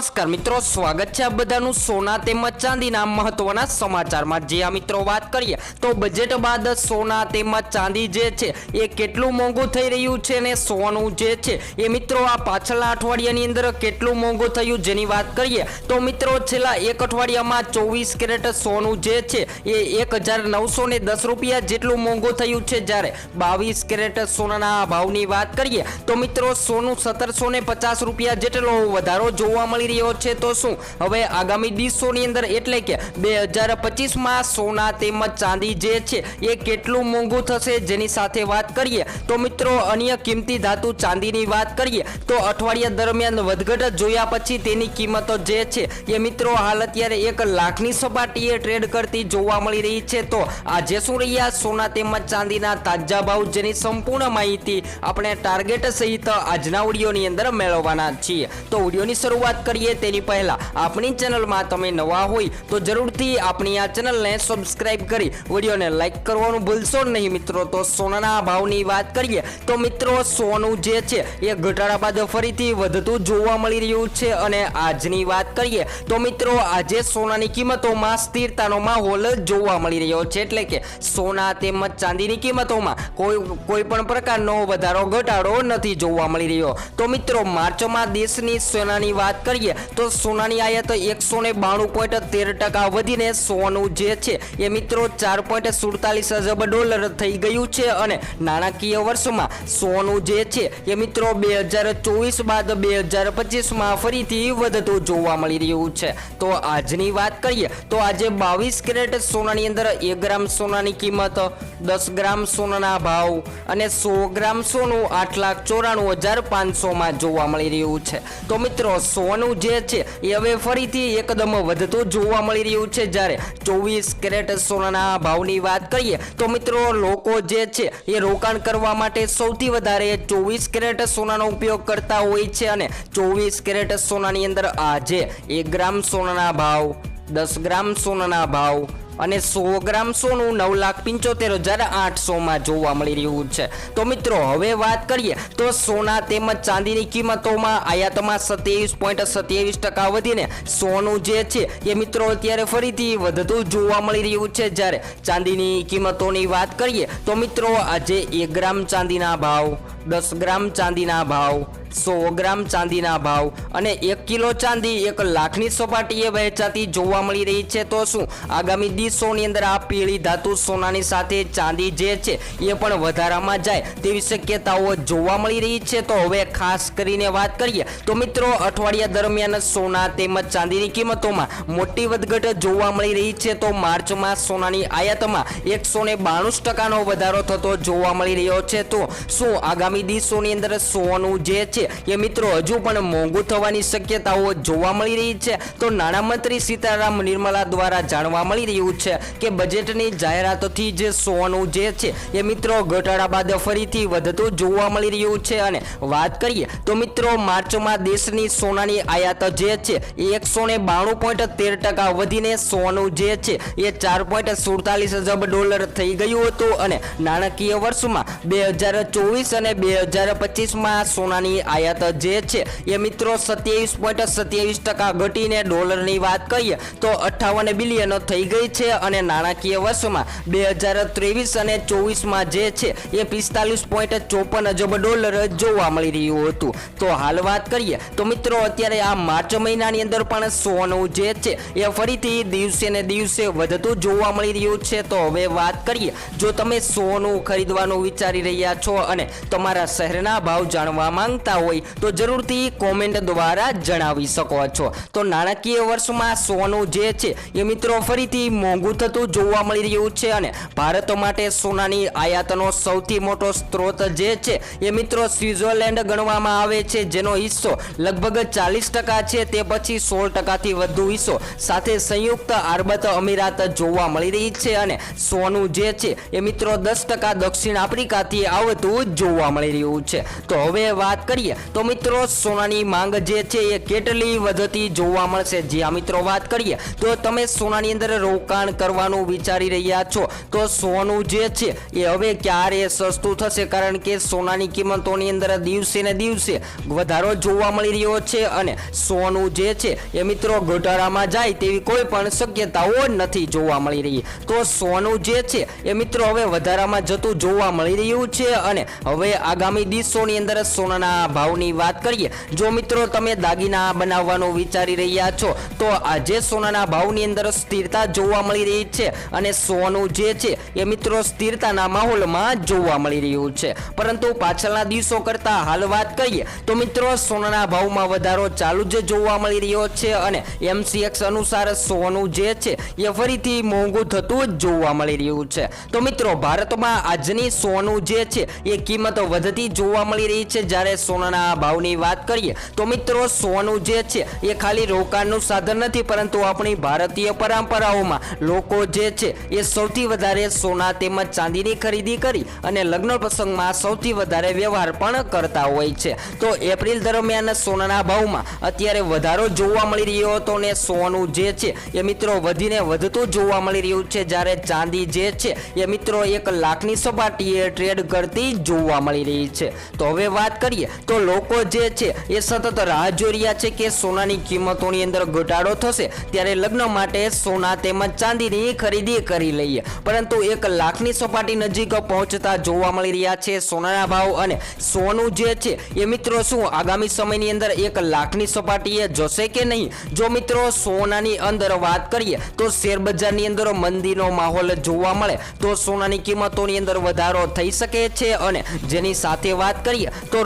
નમસ્કાર મિત્રો, સ્વાગત છે આ બધાનું સોના તેમજ ચાંદીના મહત્વના સમાચારમાં. જે આ મિત્રો વાત કરીએ, તો બજેટ બાદ સોના તેમજ ચાંદી જે છે, એ કેટલું મોંઘું થઈ રહ્યું છે ને સોનું જે છે, એ મિત્રો આ પાછલા અઠવાડિયાની અંદર કેટલું મોંઘું થયું જેની વાત કરીએ, તો મિત્રો છેલ્લા એક અઠવાડિયામાં ચોવીસ કેરેટ સોનું જે છે, એ એક હજાર નવસો ને દસ રૂપિયા જેટલું મોંઘું થયું છે. જ્યારે બાવીસ કેરેટ સોનાના ભાવની વાત કરીએ, તો મિત્રો સોનું સત્તરસો પચાસ રૂપિયા જેટલો વધારો જોવા મળી રહ્યો છે તો શું? હવે આગામી દિવસોની અંદર એટલે કે બે હજાર પચીસમાં સોના તેમજ ચાંદી જે છે, એ કેટલું મોંઘું થશે જેની સાથે વાત કરીએ તો મિત્રો અન્ય કિંમતી ધાતુ ચાંદીની વાત કરીએ તો અઠવાડિયા દરમિયાન વધઘટ જોયા પછી તેની કિંમતો જે છે, એ મિત્રો હાલ અત્યારે એક લાખની સપાટીએ ટ્રેડ કરતી જોવા મળી રહી છે. તો આજે શું રહ્યા? સોના તેમજ ચાંદીના તાજા ભાવ જેની સંપૂર્ણ માહિતી આપણે ટાર્ગેટ સહિત આજના વિડીયોની અંદર મેળવવાના છીએ. તો વિડીયોની શરૂઆત કરીએ. તેની પહેલા. આપણી ચેનલમાં તમે નવા હોય તો જરૂરથી આપણી આ ચેનલને સબસ્ક્રાઇબ કરી વિડીયોને લાઇક કરવાનું ભૂલશો નહીં. મિત્રો, તો સોનાના ભાવની વાત કરીએ તો મિત્રો, સોનું જે છે એ ઘટાડા બાદ ફરીથી વધતું જોવા મળી રહ્યું છે અને આજની વાત કરીએ તો મિત્રો, આજે સોનાની કિંમતોમાં સ્થિરતાનો માહોલ જોવા મળી રહ્યો છે. એટલે કે સોના તેમજ ચાંદીની કિંમતોમાં કોઈ કોઈ પણ પ્રકારનો વધારો, ઘટાડો નથી જોવા મળી રહ્યો. તો મિત્રો, માર્ચમાં દેશની સોનાની વાત કરીએ તો સોનાની આયાત એકસો ને બાણું પોઈન્ટ તેર ટકા વધીને સોનું જે છે એ મિત્રો ચાર પોઈન્ટ સુડતાલીસ અજબ ડોલર થઈ ગયું છે અને નાણાકીય વર્ષમાં સોનું જે છે એ મિત્રો બે હજાર ચોવીસ બાદ બે હજાર પચીસમાં ફરીથી વધતું જોવા મળી રહ્યું છે. તો આજની વાત કરીએ તો આજે બાવીસ કેરેટ સોનાની અંદર એક ગ્રામ સોનાની કિંમત, દસ ગ્રામ સોનાના ભાવ અને સો ગ્રામ સોનું આઠ લાખ ચોરાણું હજાર પાંચસોમાં જોવા મળી રહ્યું છે. તો મિત્રો, સોનું જે છે, એ હવે ફરીથી એકદમ વધતું જોવા મળી રહ્યું છે. જ્યારે ચોવીસ કેરેટ સોનાના ભાવની વાત કરીએ, તો મિત્રો લોકો જે છે, એ રોકાણ કરવા માટે સૌથી વધારે ચોવીસ કેરેટ સોનાનો ઉપયોગ કરતા હોય છે અને ચોવીસ કેરેટ સોનાની અંદર આજે એક ગ્રામ સોનાના ભાવ, દસ ગ્રામ સોનાના ભાવ અને સો ગ્રામ સોનું નવ લાખ પંચોતેર હજાર આઠસોમાં જોવા મળી રહ્યું છે. તો મિત્રો, હવે વાત કરીએ, તો સોના તેમજ ચાંદીની કિંમતોમાં આયાતમાં સત્યાવીસ પોઈન્ટ સત્યાવીસ ટકા વધીને સોનું જે છે, એ મિત્રો અત્યારે ફરીથી વધતું જોવા મળી રહ્યું છે. જ્યારે ચાંદીની કિંમતોની વાત કરીએ, તો મિત્રો, આજે એક ગ્રામ ચાંદીના ભાવ, દસ ગ્રામ ચાંદીના ભાવ સો ગ્રામ ચાંદીના ભાવ અને એક કિલો ચાંદી એક લાખની સપાટીએ વહેંચાતી જોવા મળી રહી છે. તો શું આગામી દિવસોની અંદર આ પીળી ધાતુ સોનાની સાથે ચાંદી જે છે એ પણ વધારામાં જાય તેવી શક્યતાઓ જોવા મળી રહી છે. તો હવે ખાસ કરીને વાત કરીએ તો મિત્રો અઠવાડિયા દરમિયાન સોના તેમજ ચાંદીની કિંમતોમાં મોટી વધઘટ જોવા મળી રહી છે. તો માર્ચમાં સોનાની આયાતમાં એકસો ને બાણું ટકાનો વધારો થતો જોવા મળી રહ્યો છે. તો શું આગામી દિવસોની અંદર સોનું જે છે એ મિત્રો, હજુ પણ મોંઘું થવાની શક્યતાઓ જોવા મળી રહી છે. તો નાણામંત્રી સીતારામ નિર્મલા દ્વારા જાણવા મળી રહ્યું છે કે બજેટની જાહેરાતોથી જે સોનું જે છે, એ મિત્રો ઘટાડા બાદ ફરીથી વધતું જોવા મળી રહ્યું છે. અને વાત કરીએ તો મિત્રો, માર્ચમાં દેશની સોનાની આયાત જે છે, એ એકસો ને બાણું પોઈન્ટ તેર ટકા વધીને સોનું જે છે, એ ચાર પોઈન્ટ સુડતાલીસ અજબ ડોલર થઈ ગયું હતું. અને નાણાકીય વર્ષમાં બે હજાર ચોવીસ અને બે હજાર પચીસમાં સોનાની આયાત જે છે, એ મિત્રો સત્યાવીસ પોઈન્ટ સત્યાવીસ ટકા ઘટીને ડોલરની વાત કરીએ, તો અઠ્ઠાવન બિલિયન થઈ ગઈ છે અને નાણાકીય વર્ષમાં બે હજાર ત્રેવીસ અને ચોવીસમાં જે છે, એ પિસ્તાલીસ પોઈન્ટ ચોપન અજબ ડોલર જોવા મળી રહ્યું હતું. તો હાલ વાત કરીએ, તો મિત્રો અત્યારે આ માર્ચ મહિનાની અંદર પણ સોનું જે છે, એ ફરીથી દિવસે ને દિવસે વધતું જોવા મળી રહ્યું છે. તો હવે વાત કરીએ, જો તમે સોનું ખરીદવાનું વિચારી રહ્યા છો અને તમારા શહેરના ભાવ જાણવા માંગતા હોય તો જરૂરથી કોમેન્ટ દ્વારા જણાવી શકો છો. તો નાણાકીય વર્ષમાં સોનું જે છે એ મિત્રો ફરીથી મોંઘું થતું જોવા મળી રહ્યું છે અને ભારત માટે સોનાની આયાતનો સૌથી મોટો સ્ત્રોત જે છે એ મિત્રો સ્વિટ્ઝરલેન્ડ ગણવામાં આવે છે. જેનો હિસ્સો લગભગ ચાલીસ ટકા છે તે પછી સોળ ટકાથી વધુ હિસ્સો સાથે સંયુક્ત આરબત અમીરાત જોવા મળી રહી છે અને સોનું જે છે એ મિત્રો દસ ટકા દક્ષિણ આફ્રિકાથી આવતું જોવા મળી રહ્યું છે. તો હવે વાત કરીએ તો મિત્રો, સોનાની માંગ જે છે એ કેટલી વધતી જોવા મળશે? જે આ મિત્રો વાત કરીએ, તો તમે સોનાની અંદર રોકાણ કરવાનું વિચારી રહ્યા છો. તો સોનું જે છે એ હવે ક્યારે સસ્તું થશે? કારણ કે સોનાની કિંમતોની અંદર દિવસે ને દિવસે વધારો જોવા મળી રહ્યો છે અને સોનું જે છે એ મિત્રો ઘટાડામાં જાય તેવી કોઈ પણ શક્યતાઓ નથી જોવા મળી રહી. તો સોનું જે છે એ મિત્રો હવે વધારામાં જતું જોવા મળી રહ્યું છે અને હવે આગામી દિવસોની અંદર સોનાના ભાવની વાત કરીએ, જો મિત્રો તમે દાગીના બનાવવાનું વિચારી રહ્યા છો, તો આજે સોનાના ભાવની અંદર સ્થિરતા જોવા મળી રહી છે અને સોનું જે છે એ મિત્રો સ્થિરતાના માહોલમાં જોવા મળી રહ્યું છે. પરંતુ પાછળના દિવસો કરતા હાલ વાત કરીએ, તો મિત્રો સોનાના ભાવમાં વધારો ચાલુ જ જોવા મળી રહ્યો છે અને એમસીએક્સ અનુસાર સોનું જે છે એ ફરીથી મોંઘું થતું જ જોવા મળી રહ્યું છે. તો મિત્રો, ભારતમાં આજની સોનું જે છે એ કિંમત વધતી જોવા મળી રહી છે જ્યારે સોનાના ભાવની વાત કરીએ, તો મિત્રો સોનું જે છે, એ ખાલી રોકાણનું સાધન નથી, પરંતુ આપણી ભારતીય પરંપરાઓમાં લોકો જે છે, એ સૌથી વધારે સોના તેમજ ચાંદીની ખરીદી કરી અને લગ્ન પ્રસંગમાં સૌથી વધારે વ્યવહાર પણ કરતા હોય છે. તો એપ્રિલ દરમિયાન સોનાના ભાવમાં અત્યારે વધારો જોવા મળી રહ્યો હતો ને સોનું જે છે, એ મિત્રો વધીને વધતું જોવા મળી રહ્યું છે. જ્યારે ચાંદી જે છે, એ મિત્રો એક લાખની સપાટીએ ટ્રેડ કરતી જોવા મળી રહી છે. તો હવે વાત કરીએ તો લોકો જે છે એ સતત રાહ જોઈ રહ્યા છે કે સોનાની કિંમતોની અંદર ઘટાડો થશે, ત્યારે લગ્ન માટે સોના તેમજ ચાંદીની ખરીદી કરી લઈએ. પરંતુ એક લાખની સપાટી નજીક પહોંચતા જોવા મળી રહ્યા છે સોનાના ભાવ અને સોનું જે છે એ મિત્રો શું આગામી સમયની અંદર એક લાખની સપાટીએ જશે કે નહીં? જો મિત્રો સોનાની અંદર વાત કરીએ, તો શેર બજારની અંદર મંદીનો માહોલ જોવા મળે, તો સોનાની કિંમતોની અંદર વધારો થઈ શકે છે અને જેની સાથે વાત કરીએ, તો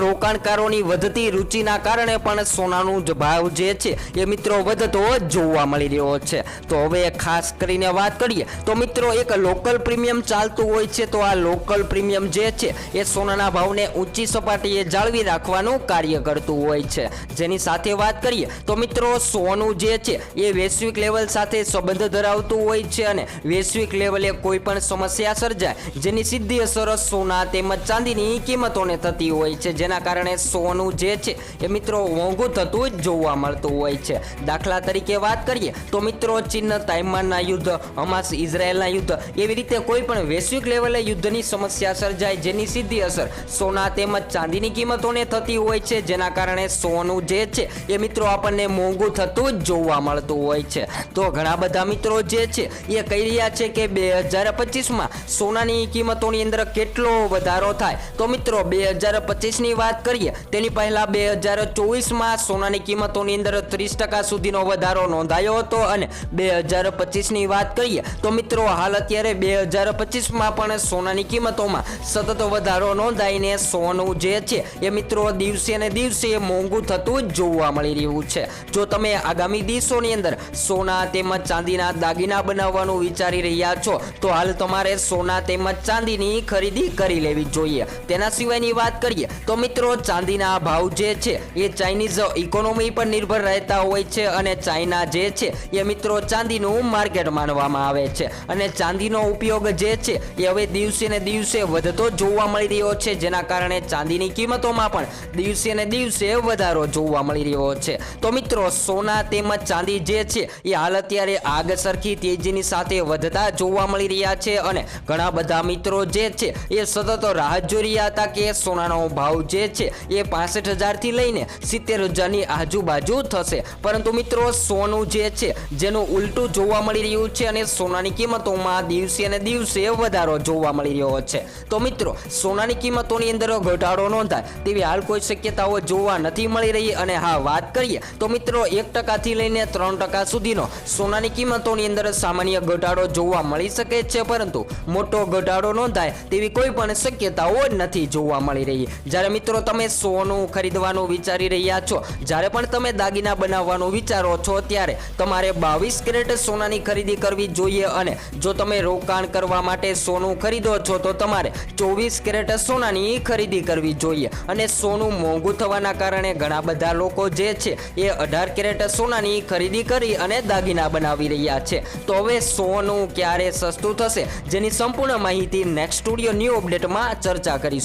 રોકાણકારોની વધતી રુચિના કારણે પણ સોનાનું જ ભાવ જે છે એ મિત્રો વધતો જોવા મળી રહ્યો છે. તો હવે ખાસ કરીને વાત કરીએ, તો મિત્રો એક લોકલ પ્રીમિયમ ચાલતું હોય છે, તો આ લોકલ પ્રીમિયમ જે છે એ સોનાના ભાવને ઊંચી સપાટીએ જાળવી રાખવાનું કાર્ય કરતું હોય છે. જેની સાથે વાત કરીએ, તો મિત્રો સોનું જે છે એ વૈશ્વિક લેવલ સાથે સંબંધ ધરાવતું હોય છે અને વૈશ્વિક લેવલે કોઈ પણ સમસ્યા સર્જાય, જેની સીધી અસર સોના તેમજ ચાંદીની કિંમતોને થતી હોય છે. જેના કારણે સોનું જે છે એ મિત્રો મોંઘું થતું જ જોવા મળતું હોય છે. દાખલા તરીકે વાત કરીએ તો મિત્રો ચીન તાઇમાનના યુદ્ધ, હમાસ ઇઝરાયેલના યુદ્ધ એવી રીતે કોઈ પણ વૈશ્વિક લેવલે યુદ્ધની સમસ્યા સર્જાય જેની સીધી અસર સોના તેમજ ચાંદીની કિંમતોને થતી હોય છે. જેના કારણે સોનું જે છે એ મિત્રો આપણને મોંઘું થતું જ જોવા મળતું હોય છે. તો ઘણા બધા મિત્રો જે છે એ કહી રહ્યા છે કે બે હજાર પચીસમાં સોનાની કિંમતોની અંદર કેટલો વધારો થાય? તો મિત્રો બે હજાર પચીસની વાત કરીએ તેની પહેલા બે હજાર ચોવીસમાં સોનાની કિંમતોની અંદર ત્રીસ ટકા સુધીનો વધારો નોંધાયો હતો અને બે હજાર પચીસની વાત કરીએ તો મિત્રો હાલ અત્યારે બે હજાર પચીસમાં પણ સોનાની કિંમતોમાં સતત વધારો નોંધાઈને સોનું જે છે એ મિત્રો દિવસે ને દિવસે મોંઘું થતું જોવા મળી રહ્યું છે. જો તમે આગામી દિવસોની અંદર સોના તેમજ ચાંદીના દાગીના બનાવવાનું વિચારી રહ્યા છો, તો હાલ તમારે સોના તેમજ ચાંદીની ખરીદી કરી લેવી જોઈએ. તેના સિવાયની વાત કરીએ તો મિત્રો ચાંદીના ભાવ જે છે એ ચાઇનીઝ ઇકોનોમી પર નિર્ભર રહેતા હોય છે અને ચાઇના જે છે એ મિત્રો ચાંદીનું માર્કેટ માનવામાં આવે છે. અને ચાંદીનો ઉપયોગ જે છે એ હવે દિવસે ને દિવસે વધતો જોવા મળી રહ્યો છે. જેના કારણે ચાંદીની કિંમતોમાં પણ દિવસે ને દિવસે વધારો જોવા મળી રહ્યો છે. તો મિત્રો, સોના તેમજ ચાંદી જે છે એ હાલ અત્યારે આગ સરખી તેજીની સાથે વધતા જોવા મળી રહ્યા છે અને ઘણા બધા મિત્રો જે છે એ સતત રાહ જોઈ રહ્યા હતા કે સોનાનો ભાવ જે છે એ પાસઠ હજારથી લઈને સિત્તેર હજારની આજુબાજુ થશે. પરંતુ મિત્રો, સોનું જે છે, જેનું ઉલટું જોવા મળી રહ્યું છે અને સોનાની કિંમતોમાં દિવસે અને દિવસે વધારો જોવા મળી રહ્યો છે. તો મિત્રો, સોનાની કિંમતોની અંદર ઘટાડો નોંધાય તેવી હાલ કોઈ શક્યતાઓ જોવા નથી મળી રહી અને હા, વાત કરીએ તો મિત્રો, એક ટકાથી લઈને ત્રણ ટકા સુધીનો સોનાની કિંમતોની અંદર સામાન્ય ઘટાડો જોવા મળી શકે છે. પરંતુ મોટો ઘટાડો નોંધાય તેવી કોઈ પણ શક્યતાઓ નથી જોવા મળી રહી. જ્યારે મિત્રો, તમે સોનું ખરીદવાનું વિચારી રહ્યા છો. જ્યારે પણ તમે દાગીના બનાવવાનું વિચારો છો ત્યારે તમારે બાવીસ કેરેટ સોનાની ખરીદી કરવી જોઈએ અને જો તમે રોકાણ કરવા માટે સોનું ખરીદો છો તો તમારે ચોવીસ કેરેટ સોનાની ખરીદી કરવી જોઈએ. અને સોનું મોંઘું થવાના કારણે ઘણા બધા લોકો જે છે એ અઢાર કેરેટ સોનાની ખરીદી કરી અને દાગીના બનાવી રહ્યા છે. તો હવે સોનું ક્યારે સસ્તું થશે? જેની સંપૂર્ણ માહિતી નેક્સ્ટ સ્ટુડિયો ન્યૂ અપડેટમાં ચર્ચા કરીશું.